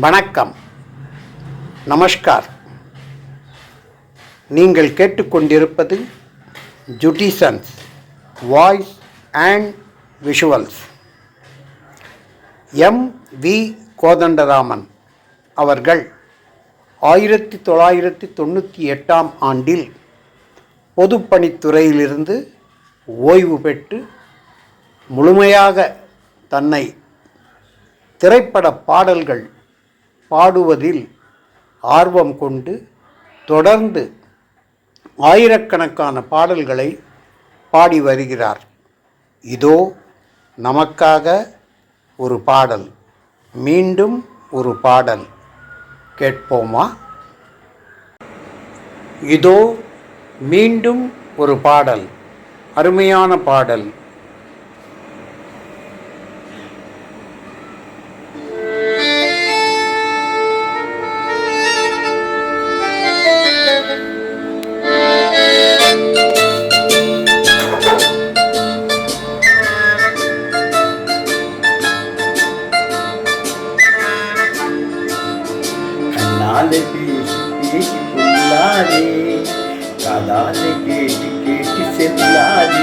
வணக்கம். நமஸ்கார். நீங்கள் கேட்டுக்கொண்டிருப்பது ஜுடிசன்ஸ் voice and visuals M. V. Kothandaraman அவர்கள் ஆயிரத்தி தொள்ளாயிரத்தி தொண்ணூற்றி எட்டாம் ஆண்டில் பொதுப்பணித்துறையிலிருந்து ஓய்வு பெற்று முழுமையாக தன்னை திரைப்பட பாடல்கள் பாடுவதில் ஆர்வம் கொண்டு தொடர்ந்து ஆயிரக்கணக்கான பாடல்களை பாடி வருகிறார். இதோ நமக்காக ஒரு பாடல் மீண்டும் ஒரு பாடல். கேட்போமா? இதோ மீண்டும் ஒரு பாடல் அருமையான பாடல். காதாலே கேட்டு கேட்டு செல்லாதே.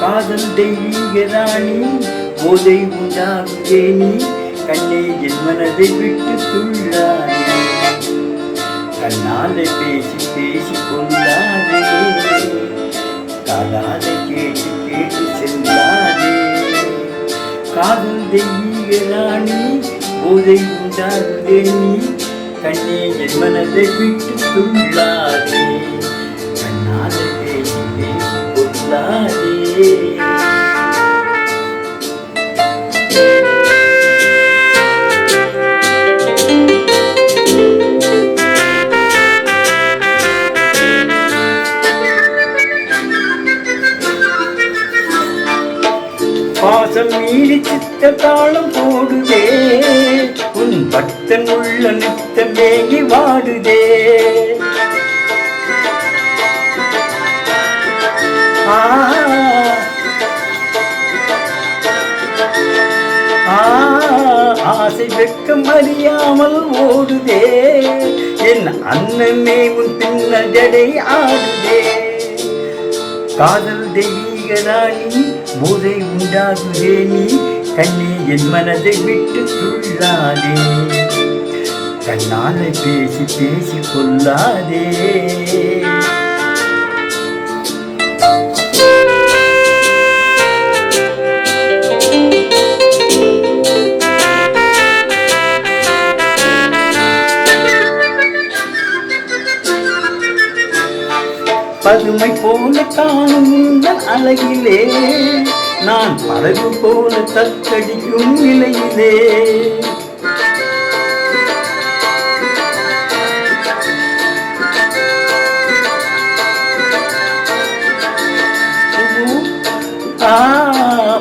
காதல் தெய்வீக ராணி போதை உண்டாகுதே நீ கண்ணே என் மனதை விட்டு துள்ளாதே. கண்ணாலே பேசி பேசி கொள்ளாதே காதாலே கேட்டு கேட்டு செல்லாதே. காதல் தெய்வீக ராணி போதை உண்டாகுதே நீ கண்ணே என் மனதை விட்டு துள்ளாதே கண்ணால பேசி பேசி பாசம் மீறி சித்த தாளம் போடுதே. உன் பக்தன் உள்ள நித்தம் வேகி வாடுதே. ஆ, ஆசை வெக்கம் அறியாமல் ஓடுதே. என் அண்ணனே உன் பின்னல் ஜடை ஆடுதே. காதல் தெய்வீக ராணி போதை உண்டாகுதே நீ. கண்ணே என் மனதை விட்டு துள்ளாதே. கண்ணால பேசி பேசி கொள்ளாதே. பதுமை போல காணும் உங்கள் அழகிலே. நான் படகு போல தத்தடிக்கும் நிலையிலே.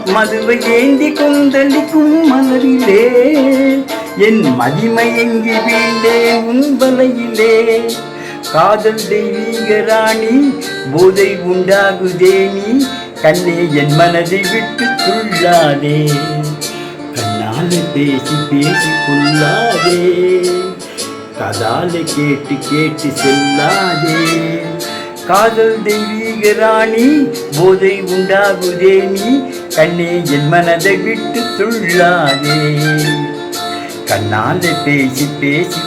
மதுவை ஏந்தி கொந்தளிக்கும் மலரிலே. என் மதிமை எங்கு வீண்டே உன் வலையிலே. காதல் தெய்வீக ராணி போதை உண்டாகுதே நீ. கண்ணே என் மனதை விட்டு துள்ளாதே கண்ணால பேசி பேசி கொள்ளாதே. கதால கேட்டு கேட்டு செல்லாதே. காதல் தெய்வீக ராணி போதை உண்டாகுதே நீ. கண்ணே என் மனதை விட்டு துள்ளாதே கண்ணால பேசி பேசி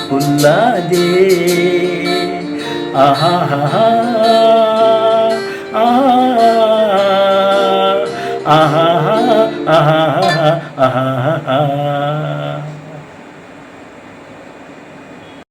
கொள்ளாதே ஆஹா ஆஹா ஆஹா ஆஹா